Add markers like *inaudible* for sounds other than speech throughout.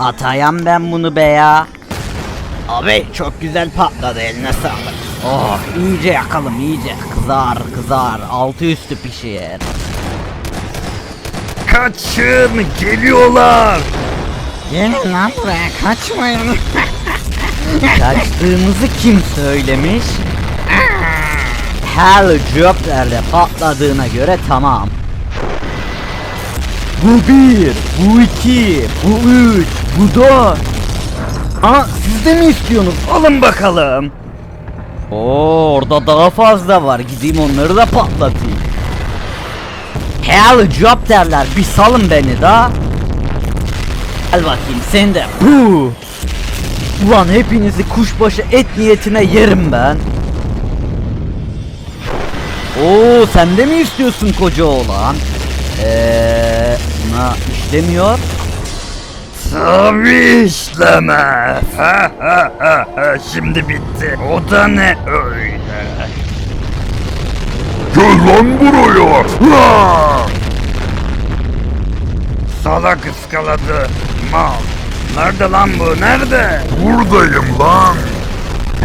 Atayam ben bunu be ya. Abi çok güzel patladı eline sağlık. Oh iyice yakalım iyice. Kızar kızar altı üstü pişir. Kaçın geliyorlar. Gelin lan buraya kaçmayın. *laughs* Kaçtığımızı kim söylemiş? Helicopterle patladığına göre tamam. Bu bir, bu iki, bu üç, bu dört. Aa siz de mi istiyorsunuz? Alın bakalım. Oo orada daha fazla var. Gideyim onları da patlatayım. Helicopterler bir salın beni da. Gel bakayım sen de. Huu. Ulan hepinizi kuşbaşı et niyetine yerim ben. Oo sen de mi istiyorsun koca oğlan? Eee işlemiyor. Tabii işleme. Ha, ha, ha, ha. Şimdi bitti. O da ne öyle? Gel lan buraya. Ha! Salak ıskaladı. Mal. Nerede lan bu? Nerede? Buradayım lan.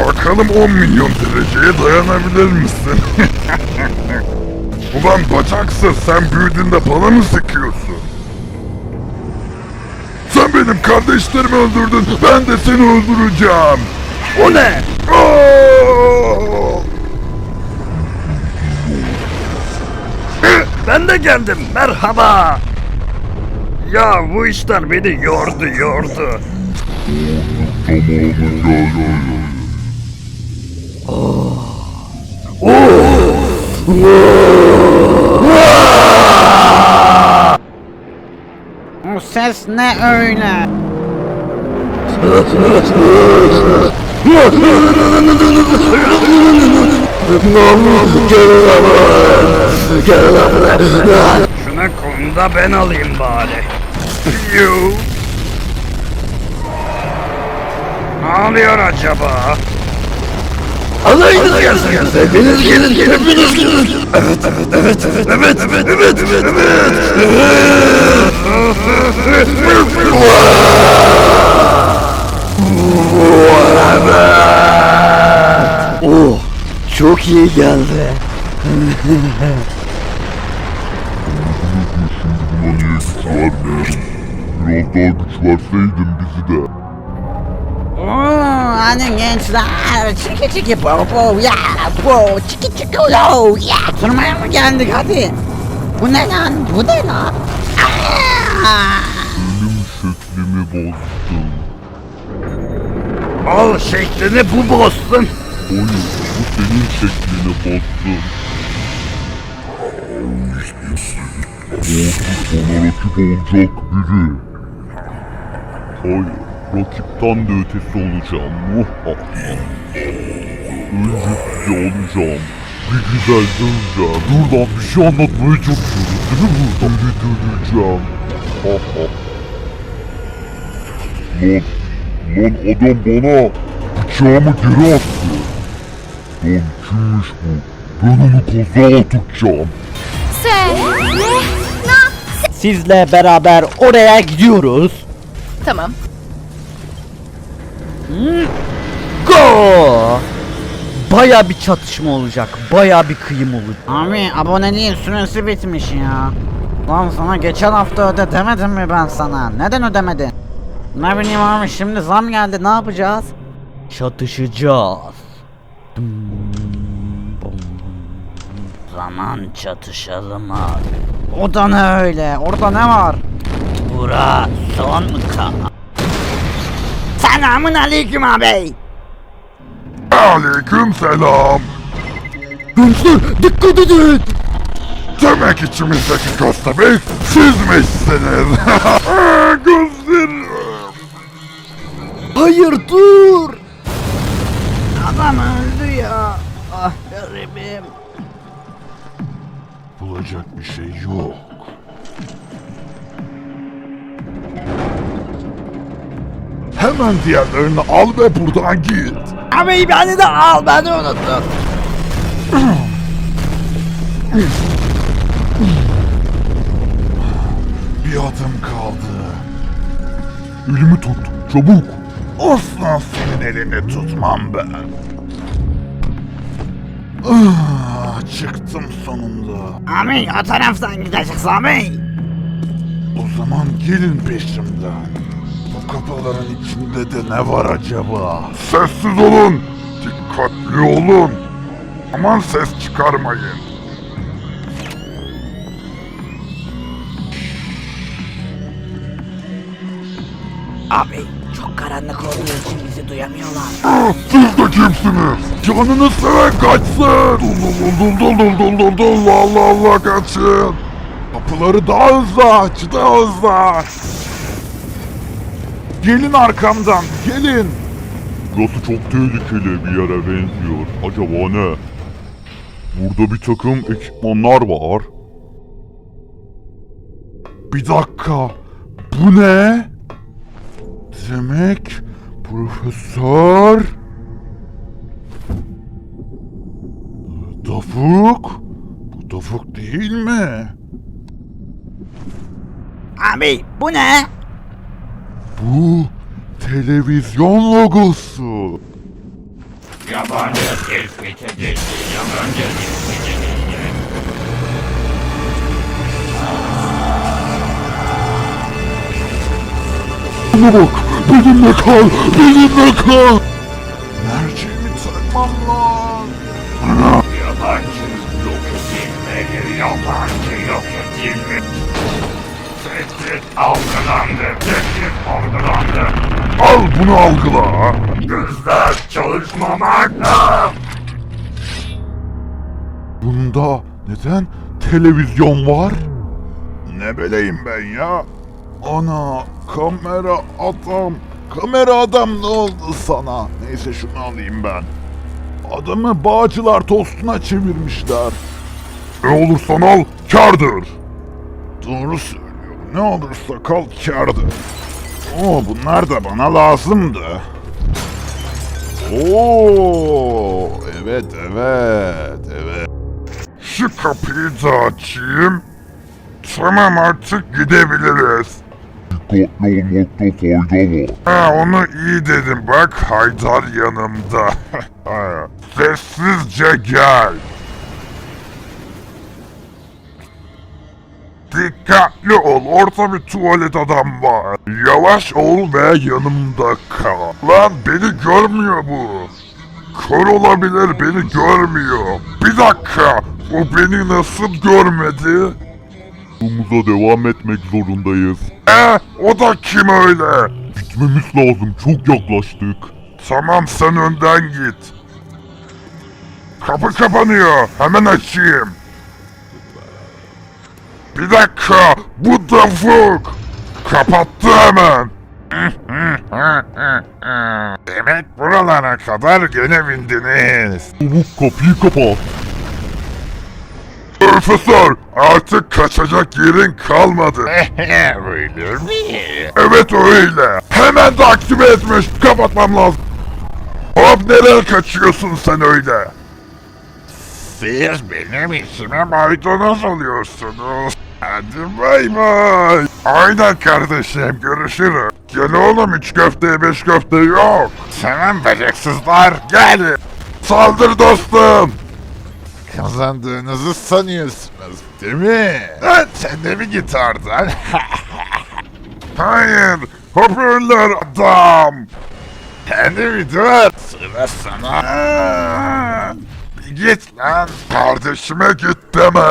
Bakalım 10 milyon dereceye dayanabilir misin? *laughs* Ulan bacaksız sen büyüdüğünde bana mı sıkıyorsun? Sen benim kardeşlerimi öldürdün. Ben de seni öldüreceğim. O ne? Hı, Ben de geldim. Merhaba. Ya bu işler beni yordu yordu. Bu ses ne öyle? Şuna konuda ben alayım bari. Ne oluyor acaba? Alayınız gelsin. Hepiniz gelin, hepiniz gelin. Evet, evet, evet, evet, evet, evet, evet, evet, evet. Oh çok iyi geldi. Ulan iyi güç var mı? Biraz daha güç verseydin bizi de. Hadi gençler çiki çiki po po ya po çiki çiki yo ya Oturmaya mı geldik hadi Bu ne lan bu ne lan! Benim şeklimi bozdun. Al şeklini bu bozsun. Hayır, bu senin şeklini bozdun. Bana rakip olacak biri. Hayır, rakipten de ötesi olacağım. Önce alacağım. Bir güzel döveceğim. Dur lan bir şey anlatmaya çalışıyorum. Değil mi burada? Beni döveceğim. Ha ha. Lan, lan adam bana bıçağımı geri attı. Lan kimmiş bu? Ben onu kaza atacağım. Sen ne? Ne? Sizle beraber oraya gidiyoruz Tamam. Go! Baya bir çatışma olacak baya bir kıyım olacak. Abi aboneliğin süresi bitmiş ya. Lan sana geçen hafta öde demedim mi ben sana? Neden ödemedin? Ne bileyim abi şimdi zam geldi ne yapacağız? Çatışacağız. Zaman çatışalım abi. O da ne öyle? Orada ne var? Bura son ka Selamun aleyküm abi Aleyküm selam. Gençler dikkat edin Demek içimizdeki köstebek sizmişsiniz. *laughs* Gözlerim. Hayır dur. Adam öldü ya. Ah garibim. Bulacak bir şey yok. Hemen diğerlerini al ve buradan git. Abi beni de al beni unuttun. Bir adım kaldı. Elimi tut. Çabuk. Asla senin elini tutmam ben. Ah, çıktım sonunda. Abi o taraftan gideceğiz abi. O zaman gelin peşimden. Bu içinde de ne var acaba? Sessiz olun. Dikkatli olun. Aman ses çıkarmayın. Abi çok karanlık olduğu için bizi duyamıyorlar. Siz de kimsiniz? Canını seven kaçsın. Dul dul dul dul dul dul dul dul Allah Allah kaçın. Kapıları daha hızlı aç, daha hızlı aç. Gelin arkamdan, gelin. Burası çok tehlikeli bir yere benziyor. Acaba ne? Burada bir takım ekipmanlar var. Bir dakika. Bu ne? Demek profesör... Dafuk? Bu Dafuk değil mi? Abi bu ne? Bu televizyon logosu. Buna bak. Benimle kal. Benimle kal. Merceğimi takmam lazım. Yabancı yok edilmeli, yabancı yok edilmeli. Tehdit algılandı, tehdit algılandı. Al bunu algıla. Gözler çalışmamakta. Bunda neden televizyon var? Ne bileyim ben ya. Ana kamera adam. Kamera adam ne oldu sana? Neyse şunu alayım ben. Adamı bağcılar tostuna çevirmişler. Ne olursan al kardır. Doğru. Ne olursa kal kardır. Oo bunlar da bana lazımdı. Oo evet evet evet. Şu kapıyı da açayım. Tamam artık gidebiliriz. Dikkatli olmakta fayda var. Ha onu iyi dedim bak Haydar yanımda. *laughs* Sessizce gel. Dikkatli ol orta bir tuvalet adam var. Yavaş ol ve yanımda kal. Lan beni görmüyor bu. Kör olabilir beni görmüyor. Bir dakika o beni nasıl görmedi? Yolumuza devam etmek zorundayız. E o da kim öyle? Gitmemiz lazım. Çok yaklaştık. Tamam sen önden git. Kapı kapanıyor. Hemen açayım. Bir dakika. Bu Dafuk. Kapattı hemen. Demek buralara kadar gene bindiniz. Çabuk kapıyı kapat. Profesör artık kaçacak yerin kalmadı. *laughs* Öyle mi? Evet öyle. Hemen de aktive etmiş. Kapatmam lazım. Hop nereye kaçıyorsun sen öyle? Siz benim işime Maydanoz oluyorsunuz. Hadi bay bay. Aynen kardeşim görüşürüz. Gel oğlum üç köfteye beş köfte yok. Tamam beceksizler gelin. Saldır dostum. Kazandığınızı sanıyorsunuz değil mi? Lan sen de mi gitardan? *laughs* Hayır hoparlör adam. Kendi bir dur. Sıra sana. Bir git lan. Kardeşime git deme.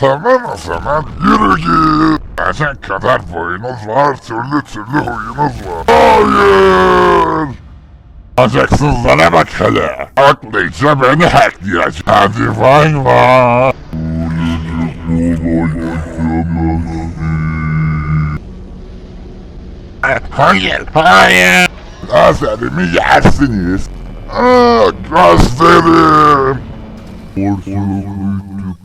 Tamam o zaman yürü git. Bacak kadar boyunuz var, türlü türlü huyunuz var. Hayır! Bacaksızlara bak hele. Aklayınca beni hackleyecek. Hadi vay vay. Hayır, hayır. Lazerimi yersiniz. Aa, gözlerim.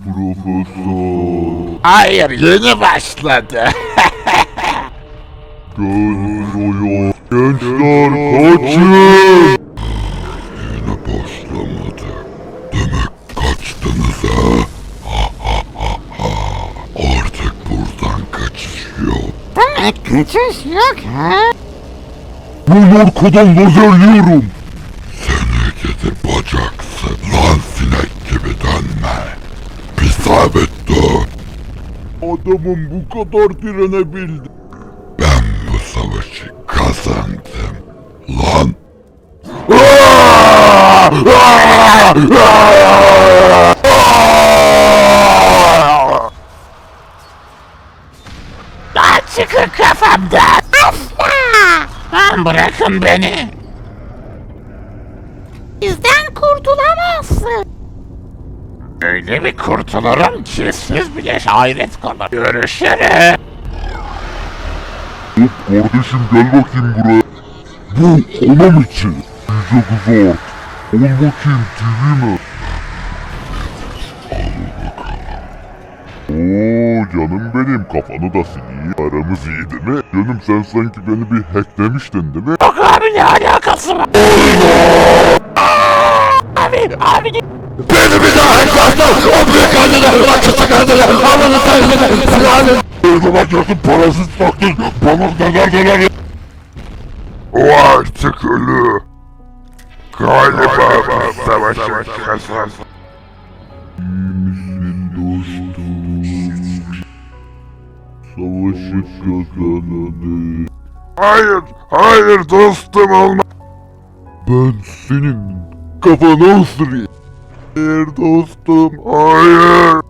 Profesör. Hayır yeni başladı. *laughs* Gel buraya. Gençler kaçın. Yine başlamadı. Demek kaçtınız ha? *laughs* Artık buradan kaçış yok. Demek kaçış yok ha? Ben arkadan lazerliyorum. Adamım bu kadar direnebildi. Ben bu savaşı kazandım. Lan. Lan çıkın kafamdan. Asla. Lan bırakın beni. Bizden kurtulamazsın. Öyle bir kurtulurum ki siz bile hayret kalın. Görüşürüz. Hop kardeşim gel bakayım buraya. Bu anam için. Yüce kızart. Al bakayım TV mi? Oo canım benim kafanı da sileyim. Aramız iyi değil mi? Canım sen sanki beni bir hacklemiştin değil mi? Yok abi ne alakası var? Abi abi Beni bir daha hacklersen o büyük anneler rakısı kardeler. Allah'ını sevgiler. Öyle bakıyorsun parasız taktın. Bana neler neler. O artık ölü. Galiba bu savaşı kazandı. dostum. Savaşı kazananı. Hayır, hayır dostum olma. Ben senin kafanı ısırayım. Hayır dostum, hayır.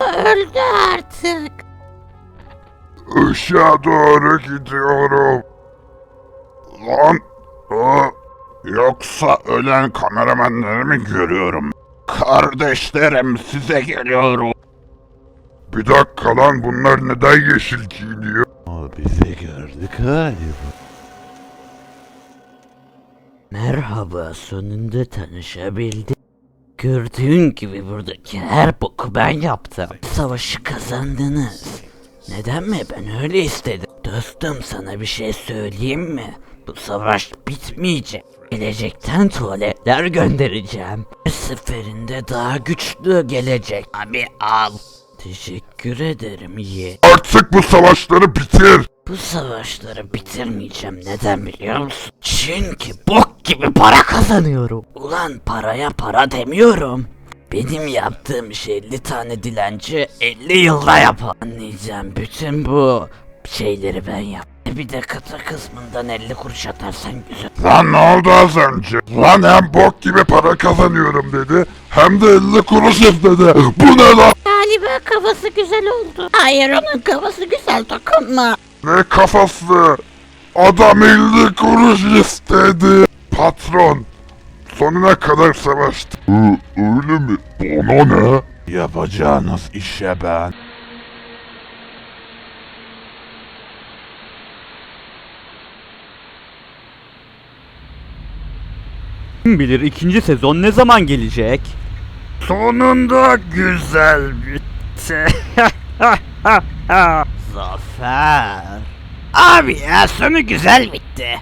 Öldü artık. Işığa doğru gidiyorum. Lan, o, yoksa ölen kameramanları mı görüyorum? Kardeşlerim size geliyorum. Bir dakika lan bunlar neden yeşil giyiniyor? Bizi gördü galiba. Merhaba sonunda tanışabildik. Gördüğün gibi buradaki her boku ben yaptım. Savaşı kazandınız. Neden mi? Ben öyle istedim. Dostum sana bir şey söyleyeyim mi? Bu savaş bitmeyecek. Gelecekten tuvaletler göndereceğim. Bir seferinde daha güçlü gelecek. Abi al. Teşekkür ederim ye. Artık bu savaşları bitir. Bu savaşları bitirmeyeceğim. Neden biliyor musun? Çünkü bok gibi para kazanıyorum. Ulan paraya para demiyorum. Benim yaptığım iş 50 tane dilenci 50 yılda yapar. Anlayacağım bütün bu şeyleri ben yap. Bir de kıta kısmından 50 kuruş atarsan güzel. Lan ne oldu az önce? Lan hem bok gibi para kazanıyorum dedi. Hem de 50 kuruş istedi. Bu ne lan? Galiba kafası güzel oldu. Hayır onun kafası güzel dokunma. Ne kafası? Adam 50 kuruş istedi. Patron. Sonuna kadar savaştı. öyle mi? Bana ne? Yapacağınız işe ben. Kim bilir ikinci sezon ne zaman gelecek? Sonunda güzel bitti. *laughs* Zafer. Abi ya sonu güzel bitti.